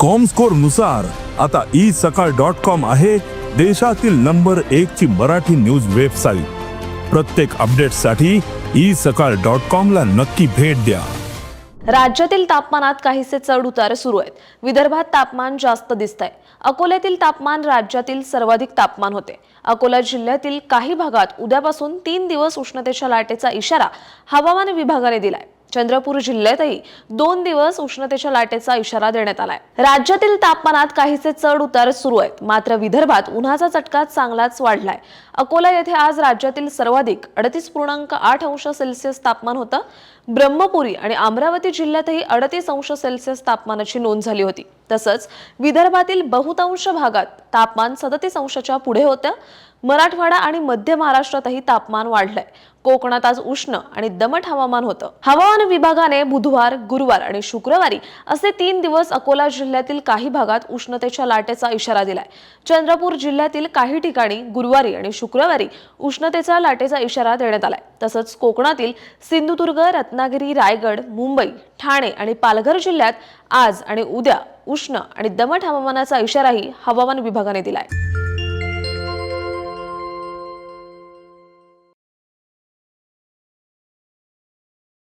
कॉमस्कोरनुसार आता ई सकाळ dot com आहे देशातील नंबर एक ची मराठी न्यूज वेबसाईट प्रत्येक अपडेटसाठी ई सकाळ डॉट कॉम ला नक्की भेट द्या. राज्यातील तापमानात काहीसे चढ उतार सुरू आहेत. विदर्भात तापमान जास्त दिसत आहे अकोल्यातील तापमान राज्यातील सर्वाधिक तापमान होते. अकोला जिल्ह्यातील काही भागात उद्यापासून तीन दिवस उष्णतेच्या लाटेचा इशारा हवामान विभागाने दिलाय. चंद्रपूर जिल्ह्यातही दोन दिवस उष्णतेच्या लाटेचा इशारा देण्यात आलाय. राज्यातील तापमानात काहीसे चढ उतार सुरू आहेत. मात्र विदर्भात उन्हाचा चटका चांगलाच वाढलाय. अकोला येथे आज राज्यातील सर्वाधिक अडतीस पूर्णांक आठ अंश सेल्सिअस तापमान होतं. ब्रह्मपुरी आणि अमरावती जिल्ह्यातही अडतीस अंश सेल्सिअस तापमानाची नोंद झाली होती. तसंच विदर्भातील बहुतांश भागात तापमान सदतीस अंशाच्या पुढे होतं. मराठवाडा आणि मध्य महाराष्ट्रातही तापमान वाढलंय. कोकणात आज उष्ण आणि दमट हवामान होतं. हवामान विभागाने बुधवार गुरुवार आणि शुक्रवारी असे तीन दिवस अकोला जिल्ह्यातील काही भागात उष्णतेच्या लाटेचा इशारा दिलाय. चंद्रपूर जिल्ह्यातील काही ठिकाणी गुरुवारी आणि शुक्रवारी उष्णतेचा लाटेचा इशारा देण्यात आलाय. तसंच कोकणातील सिंधुदुर्ग रत्नागिरी रायगड मुंबई ठाणे आणि पालघर जिल्ह्यात आज आणि उद्या उष्ण आणि दमट हवामानाचा इशाराही हवामान विभागाने दिलाय.